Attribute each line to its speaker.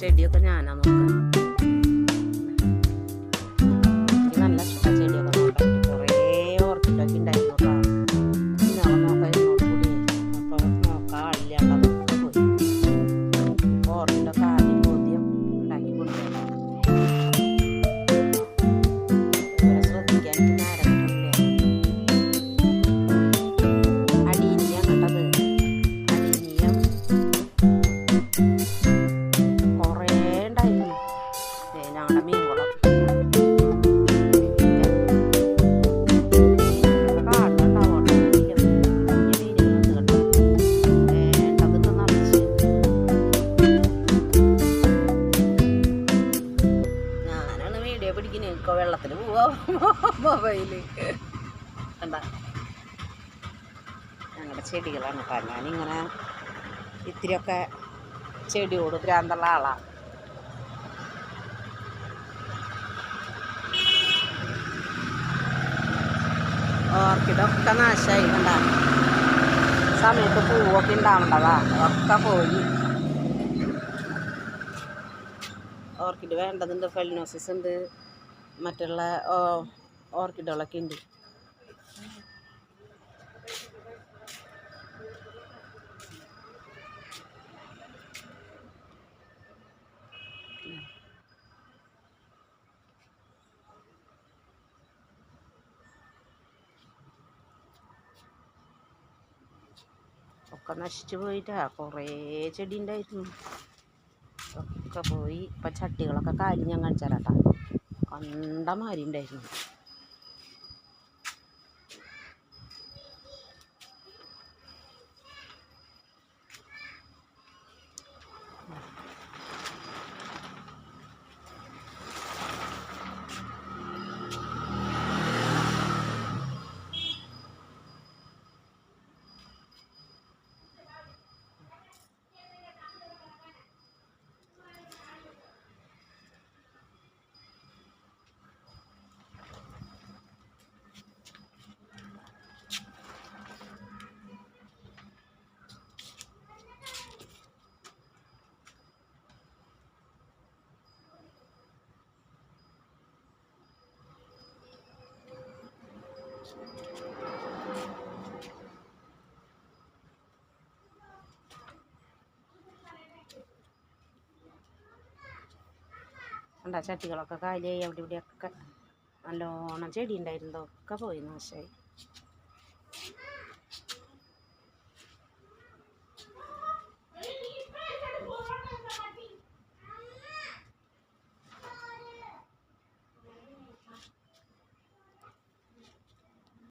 Speaker 1: ചെടിയൊക്കെ ഞാനാ നോക്കാം ഞങ്ങളുടെ മീൻകുളം കണ്ട ഞങ്ങളുടെ ചെടികളാണ്. കേട്ടോ ഞാനിങ്ങനെ ഇത്തിരിയൊക്കെ ചെടിയോട് ഭ്രാന്തുള്ള ആളാണ് ഓർക്കിഡൊക്കെ നാശമായി കണ്ട സമയത്ത് പൂവൊക്കെ ഉണ്ടാവണ്ടതാ ഒക്കെ പോയി. ഓർക്കിഡ് വേണ്ടതുണ്ട് ഫെലിനോസിസ് ഉണ്ട്. മറ്റുള്ള ഓർക്കിഡുകളൊക്കെ ഉണ്ട്. ഒക്കെ നശിച്ചു പോയിട്ടാ. കുറേ ചെടി ഉണ്ടായിരുന്നു. ഒക്കെ പോയി. ഇപ്പം ചട്ടികളൊക്കെ കാലി ഞാൻ കാണിച്ചാലാട്ടാ കണ്ടമാരി ഉണ്ടായിരുന്നു. കണ്ട ചട്ടികളൊക്കെ കാലിയായി അവിടെ ഇവിടെയൊക്കെ നല്ലോണം ചെടി ഉണ്ടായിരുന്നതൊക്കെ പോയി നാശമായി